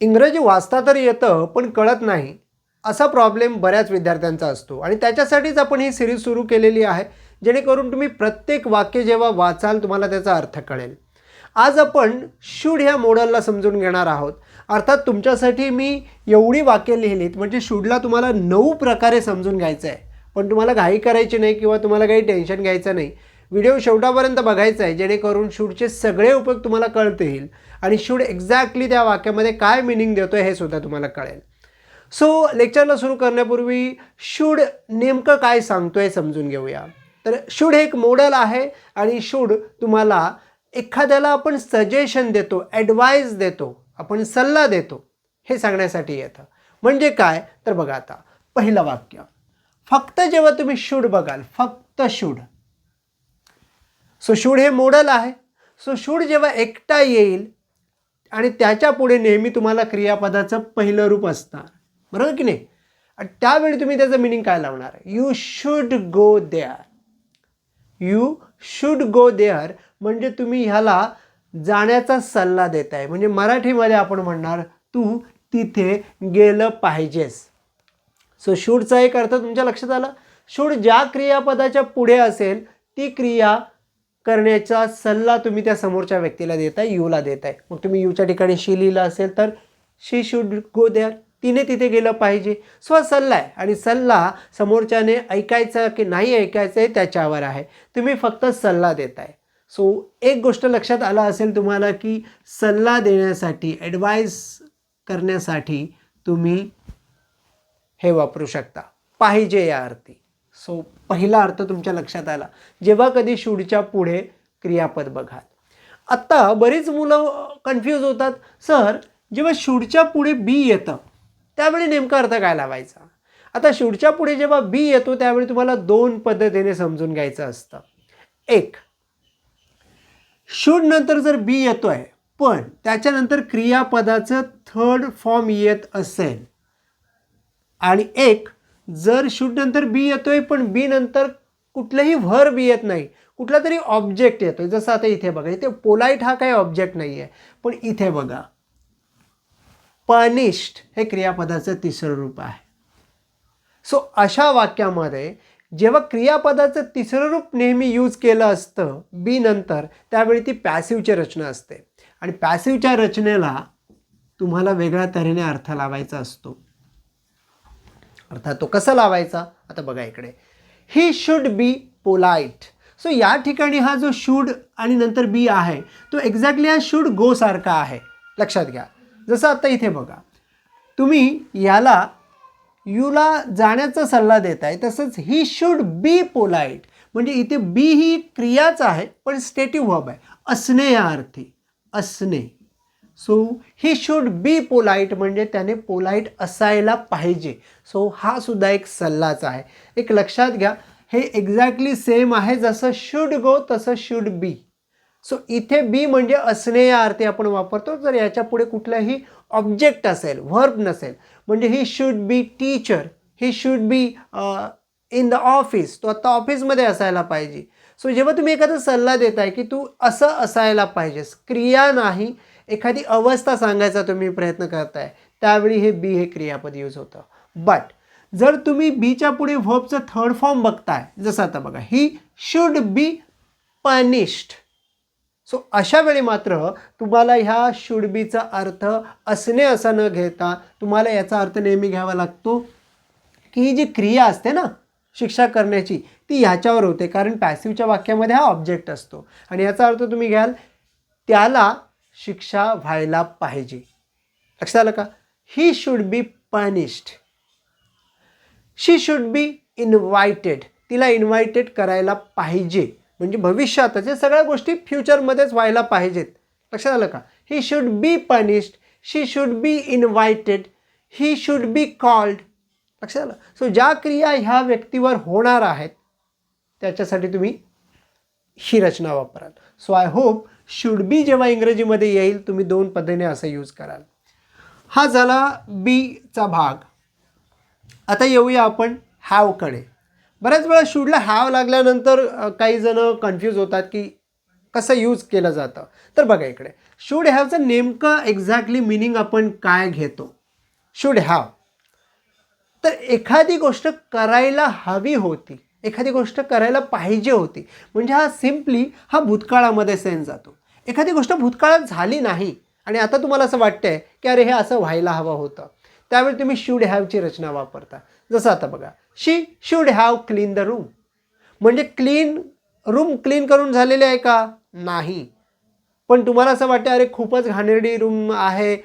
इंग्रजी वाचता तर येतं पण कळत नाही. असा प्रॉब्लेम बऱ्याच विद्यार्थ्यांचा असतो. आणि त्याच्यासाठीच आपण ही सिरीज सुरू केलेली आहे जेणेकरून तुम्ही प्रत्येक वाक्य जेव्हा वाचाल तुम्हाला त्याचा अर्थ कळेल. आज आपण शूड ह्या मॉडलला समजून घेणार आहोत. अर्थात तुमच्यासाठी मी एवढी वाक्य लिहिलीत म्हणजे शूडला तुम्हाला नऊ प्रकारे समजून घ्यायचं आहे पण तुम्हाला घाई करायची नाही किंवा तुम्हाला काही टेन्शन घ्यायचं नाही. व्हिडिओ शेवटापर्यंत बघायचा आहे जेणेकरून शूडचे सगळे उपयोग तुम्हाला कळतील आणि शूड एक्झॅक्टली त्या वाक्यामध्ये काय मिनिंग देतो हे सुद्धा तुम्हाला कळेल. सो लेक्चरला सुरू करण्यापूर्वी शूड नेमकं काय सांगतो आहे समजून घेऊया. तर शूड हे एक मॉडेल आहे आणि शूड तुम्हाला एखाद्याला आपण सजेशन देतो ॲडवाईस देतो आपण सल्ला देतो हे सांगण्यासाठी येतं. म्हणजे काय? तर बघा आता पहिलं वाक्य. फक्त जेव्हा तुम्ही शूड बघाल फक्त शूड सो शूड हे मोडल आहे. सो शूड जेव्हा एकटा येईल आणि त्याच्या पुढे नेहमी तुम्हाला क्रियापदाचं पहिलं रूप असणार बरोबर की नाही? आणि त्यावेळी तुम्ही त्याचं मिनिंग काय लावणार? You should go there you should go there म्हणजे तुम्ही ह्याला जाण्याचा सल्ला देत आहे म्हणजे मराठीमध्ये आपण म्हणणार तू तिथे गेलं पाहिजेस. सो शूडचा एक अर्थ तुमच्या लक्षात आला? शूड ज्या क्रियापदाच्या पुढे असेल ती क्रिया करण्याचा सल्ला तुम्ही त्या समोरच्या व्यक्तीला देताय यूला देताय. मग तुम्ही यूच्या ठिकाणी शी लिहिलं असेल तर शी शुड गो देअर. तिने तिथे गेलं पाहिजे. स्व सल्ला आहे आणि सल्ला समोरच्याने ऐकायचा की नाही ऐकायचं आहे त्याच्यावर आहे. तुम्ही फक्त सल्ला देताय. सो एक गोष्ट लक्षात आला असेल तुम्हाला की सल्ला देण्यासाठी ॲडवाईस करण्यासाठी तुम्ही हे वापरू शकता. पाहिजे या अर्थी सो पहिला अर्थ तुमच्या लक्षात आला. जेव्हा कधी शूडच्या पुढे क्रियापद बघाल. आत्ता बरीच मुलं कन्फ्यूज होतात. सर जेव्हा शूडच्या पुढे बी येतं त्यावेळी नेमका अर्थ काय लावायचा? आता शूडच्या पुढे जेव्हा बी येतो त्यावेळी तुम्हाला दोन पद्धतीने समजून घ्यायचं असतं. एक शूड नंतर जर बी येतो आहे पण त्याच्यानंतर क्रियापदाचं थर्ड फॉर्म येत असेल. आणि एक जर शूड नंतर बी येतोय पण बी नंतर कुठलंही व्हर बी येत नाही. कुठला तरी ऑब्जेक्ट येतोय. जसं आता इथे बघा इथे पोलाईट हा काही ऑब्जेक्ट नाही आहे पण इथे बघा. पनिश्ड हे क्रियापदाचं तिसरं रूप आहे. सो अशा वाक्यामध्ये जेव्हा क्रियापदाचं तिसरं रूप नेहमी यूज केलं असतं बी नंतर त्यावेळी ती पॅसिवची रचना असते. आणि पॅसिवच्या रचनेला तुम्हाला वेगळ्या तऱ्हेने अर्थ लावायचा असतो. अर्थात तो कसा लावायचा? आता बघा इकडे. He should be polite so या ठिकाणी हा जो शूड आणि नंतर बी आहे तो एक्झॅक्टली हा शूड गो सारखा आहे. लक्षात घ्या. जसं आता इथे बघा. तुम्ही याला यूला जाण्याचा सल्ला देत आहे तसंच ही शूड बी पोलाईट म्हणजे इथे बी ही क्रियाच आहे पण स्टेटिव्ह वर्ब आहे. असणे या अर्थी. असणे. So he should be polite म्हणजे त्याने पोलाईट असायला पाहिजे. सो हा सुद्धा एक सल्लाच आहे. एक लक्षात घ्या हे एक्झॅक्टली सेम आहे जसं शुड गो तसं शुड बी सो इथे बी म्हणजे असणे या अर्थी आपण वापरतो. जर याच्यापुढे कुठलाही ऑब्जेक्ट असेल व्हर्ब नसेल म्हणजे he should be teacher he should be in the office तो आत्ता ऑफिसमध्ये असायला पाहिजे. सो जेव्हा तुम्ही एखादा सल्ला देताय की तू असं असायला पाहिजेस क्रिया नाही एखादी अवस्था सांगायचा तुम्ही प्रयत्न करताय त्यावेळी हे बी हे क्रियापद यूज होतं. बट जर तुम्ही बीच्या पुढे व्हर्बचं थर्ड फॉर्म बघताय जसं आता बघा he should be punished so अशा वेळी मात्र तुम्हाला ह्या शुड बीचा अर्थ असणे असा न घेता तुम्हाला याचा अर्थ नेहमी घ्यावा लागतो की ही जी क्रिया असते ना शिक्षा करण्याची ती ह्याच्यावर होते. कारण पॅसिवच्या वाक्यामध्ये हा ऑब्जेक्ट असतो. आणि याचा अर्थ तुम्ही घ्याल त्याला शिक्षा व्हायला पाहिजे. लक्षात आलं का? He should be punished she should be invited तिला इन्व्हायटेड करायला पाहिजे. म्हणजे भविष्यात या सगळ्या गोष्टी फ्युचरमध्येच व्हायला पाहिजेत. लक्षात आलं का? He should be punished she should be invited he should be called लक्षात आलं? सो ज्या क्रिया ह्या व्यक्तीवर होणार आहेत त्याच्यासाठी तुम्ही ही रचना वापराल. So I hope should be जेव्हा इंग्रजीमध्ये येईल तुम्ही दोन पद्धतीने असं यूज कराल. हा झाला बीचा भाग. आता येऊया आपण हॅवकडे बऱ्याच वेळा शूडला हॅव लागल्यानंतर काही जण कन्फ्यूज होतात की कसं यूज केलं जातं. तर बघा इकडे. शूड हॅवचं नेमकं एक्झॅक्टली मिनिंग आपण काय घेतो? शूड हॅव तर एखादी गोष्ट करायला हवी होती एखादी गोष्ट करायला पाहिजे होती म्हणजे हा सिम्पली हा भूतकाळामध्ये सेन्स जातो. एखादी गोष्ट भूतकाळात झाली नाही आणि आता तुम्हाला असं वाटतंय की अरे हे असं व्हायला हवं होतं. त्यावेळी तुम्ही शूड हॅवची रचना वापरता. जसं आता बघा she should have clean the room म्हणजे क्लीन रूम क्लीन करून झालेले आहे का? नाही. पण तुम्हाला असं वाटतं अरे खूपच घाणेरडी रूम आहे.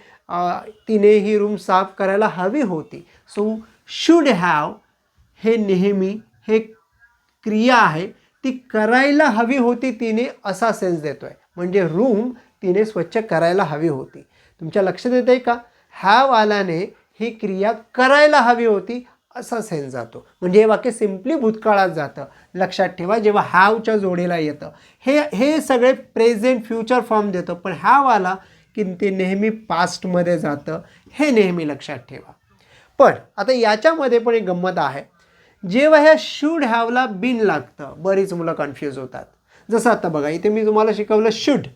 तिने ही रूम साफ करायला हवी होती. सो शूड हॅव हे नेहमी हे क्रिया आहे. ती करायला हवी होती तिने असा सेन्स देतो आहे म्हणजे रूम तिने स्वच्छ करायला हवी होती. तुमच्या लक्षात येतं आहे का? हॅव आल्याने ही क्रिया करायला हवी होती असा सेन्स जातो. म्हणजे हे वाक्य सिम्पली भूतकाळात जातं. लक्षात ठेवा जेव्हा हॅवच्या जोडीला येतं. हे हे सगळे प्रेझेंट फ्युचर फॉर्म देतं. पण हॅव आला की ते नेहमी पास्टमध्ये जातं हे नेहमी लक्षात ठेवा. पण आता याच्यामध्ये पण एक गंमत आहे. जेव्हा ह्या शूड हॅवला बिन लागतं बरीच मुलं कन्फ्यूज होतात. जसं आता बघा इथे मी तुम्हाला शिकवलं शूड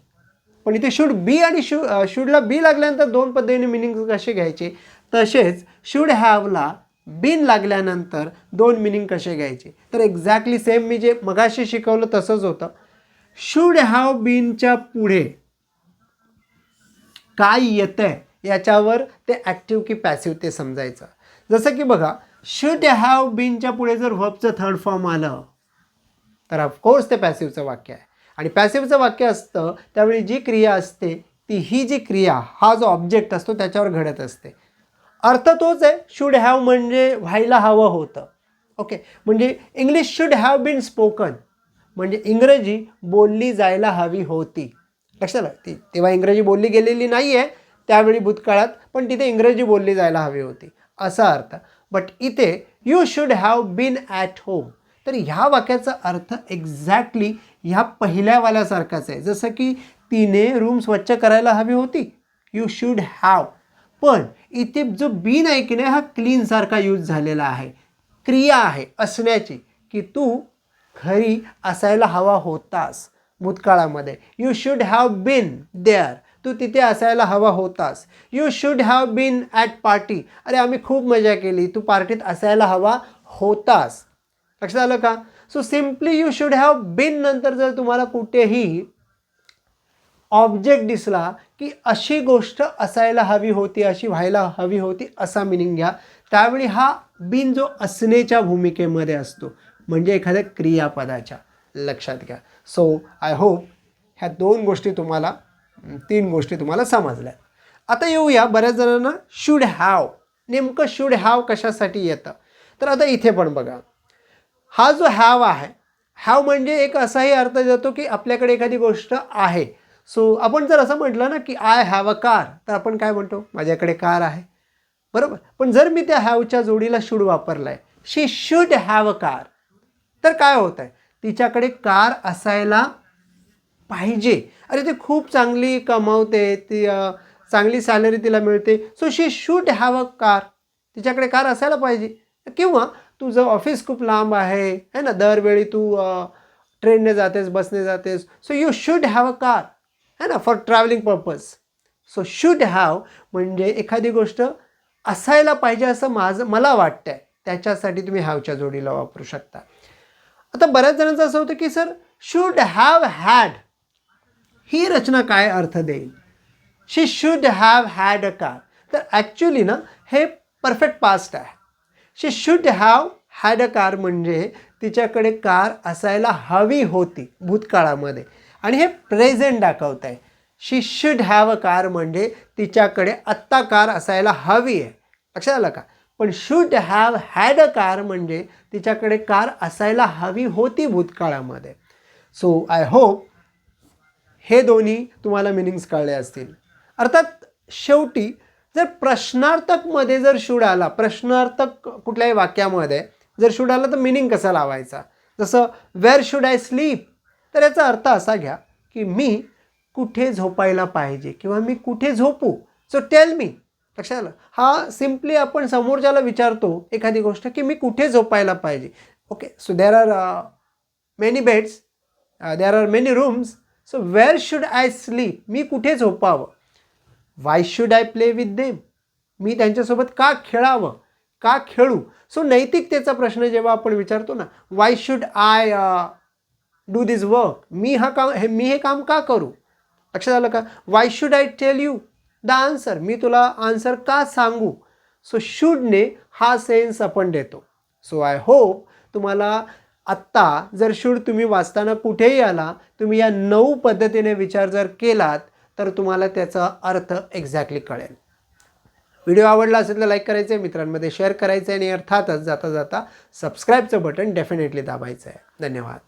पण इथे शूड बी आणि शू शूडला बी लागल्यानंतर दोन पद्धतीने मिनिंग कसे घ्यायचे? तसेच शूड हॅवला बिन लागल्यानंतर दोन मिनिंग कसे घ्यायचे? तर एक्झॅक्टली सेम मी जे मगाशी शिकवलं तसंच होतं. शूड हॅव बीनच्या पुढे काय येतंय याच्यावर ते ॲक्टिव्ह की पॅसिव्ह ते समजायचं. जसं की बघा शुड हॅव बीनच्या पुढे जर व्हबचं थर्ड फॉर्म आलं तर ऑफकोर्स ते पॅसिव्हचं वाक्य आहे. आणि पॅसिव्हचं वाक्य असतं त्यावेळी जी क्रिया असते ती ही जी क्रिया हा जो ऑब्जेक्ट असतो त्याच्यावर घडत असते. अर्थ तोच आहे शुड हॅव म्हणजे व्हायला हवं होतं. ओके म्हणजे English should have been spoken म्हणजे इंग्रजी बोलली जायला हवी होती. लक्षात आलं? ती तेव्हा इंग्रजी बोलली गेलेली नाही आहे त्यावेळी भूतकाळात पण तिथे इंग्रजी बोलली जायला हवी होती. असा अर्थ. बट इथे you should have been at home तर ह्या वाक्याचा अर्थ एक्झॅक्टली ह्या पहिल्यावाल्यासारखाच आहे. जसं की तिने रूम स्वच्छ करायला हवी होती. यू शुड हॅव पण इथे जो बीन आहे की नाही हा क्लीनसारखा यूज झालेला आहे. क्रिया आहे असण्याची की तू घरी असायला हवा होतास भूतकाळामध्ये. You should have been there तू तिथे असायला हवा होतास. You should have been at party अरे आम्ही खूप मजा केली. तू पार्टीत असायला हवा होतास. लक्षात आलं का? So simply you should have been नंतर जर तुम्हाला कुठेही ऑब्जेक्ट दिसला की अशी गोष्ट असायला हवी होती अशी व्हायला हवी होती असा मिनिंग घ्या. त्यावेळी हा बिन जो असण्याच्या भूमिकेमध्ये असतो. म्हणजे एखाद्या क्रियापदाच्या. लक्षात घ्या. सो आय होप ह्या दोन गोष्टी तुम्हाला तीन गोष्टी तुम्हाला समजल्या. आता येऊया बऱ्याच जणांना शुड हॅव नेमकं शुड हॅव कशासाठी येतं? तर आता इथे पण बघा. हा जो हॅव आहे हॅव म्हणजे एक असाही अर्थ देतो की आपल्याकडे एखादी गोष्ट आहे. सो आपण जर असं म्हटलं ना की आय हॅव अ कार तर आपण काय म्हणतो? माझ्याकडे कार आहे. बरोबर? पण जर मी त्या हॅवच्या जोडीला शूड वापरला आहे she should have a car तर काय होत आहे तिच्याकडे कार असायला पाहिजे. अरे ते खूप चांगली कमावते ती चांगली सॅलरी तिला मिळते. So she should have a car तिच्याकडे कार असायला पाहिजे. किंवा तुझं ऑफिस खूप लांब आहे है ना? दरवेळी तू ट्रेनने जातेस बसने जातेस. So you should have a car है ना? For travelling purpose so should have म्हणजे एखादी गोष्ट असायला पाहिजे असं माझं मला वाटतं आहे त्याच्यासाठी तुम्ही हॅवच्या जोडीला वापरू शकता. आता बऱ्याच जणांचं असं होतं की सर शूड हॅव हॅड ही रचना काय अर्थ देईल? She should have had a car तर ॲक्च्युली ना हे परफेक्ट पास्ट आहे. She should have had a car म्हणजे तिच्याकडे कार असायला हवी होती भूतकाळामध्ये. आणि हे प्रेझेंट दाखवत आहे. She should have a car म्हणजे तिच्याकडे आत्ता कार असायला हवी आहे. लक्षात आलं का? पण should have had a car म्हणजे तिच्याकडे कार असायला हवी होती भूतकाळामध्ये. सो आय होप हे दोन्ही तुम्हाला मिनिंग्स कळले असतील. अर्थात शेवटी जर प्रश्नार्थकमध्ये जर शूड आला प्रश्नार्थक कुठल्याही वाक्यामध्ये जर शूड आला तर मिनिंग कसा लावायचा? जसं वेअर शुड आय स्लीप तर याचा अर्थ असा घ्या की मी कुठे झोपायला पाहिजे किंवा मी कुठे झोपू? सो टेल मी लक्षात आलं? हा सिम्पली आपण समोरच्याला विचारतो एखादी गोष्ट की मी कुठे झोपायला पाहिजे? Okay so there are many beds there are many rooms so where should I sleep मी कुठे झोपावं? Why should I play with them मी त्यांच्यासोबत का खेळावं? का खेळू? सो नैतिकतेचा प्रश्न जेव्हा आपण विचारतो ना why should I do this work मी हा काम हे मी हे काम का करू? लक्षात आलं का? Why should I tell you the answer मी तुला आन्सर का सांगू? सो शुडने हा सेन्स आपण देतो. सो आय होप तुम्हाला आत्ता जर शूड तुम्ही वाचताना कुठेही आला तुम्ही या नऊ पद्धतीने विचार जर केलात तर तुम्हाला त्याचा अर्थ एक्झॅक्टली कळेल. व्हिडिओ आवडला असेल तर लाईक करायचं आहे मित्रांमध्ये शेअर करायचं आहे आणि अर्थातच जाता जाता सबस्क्राईबचं बटन डेफिनेटली दाबायचं आहे धन्यवाद.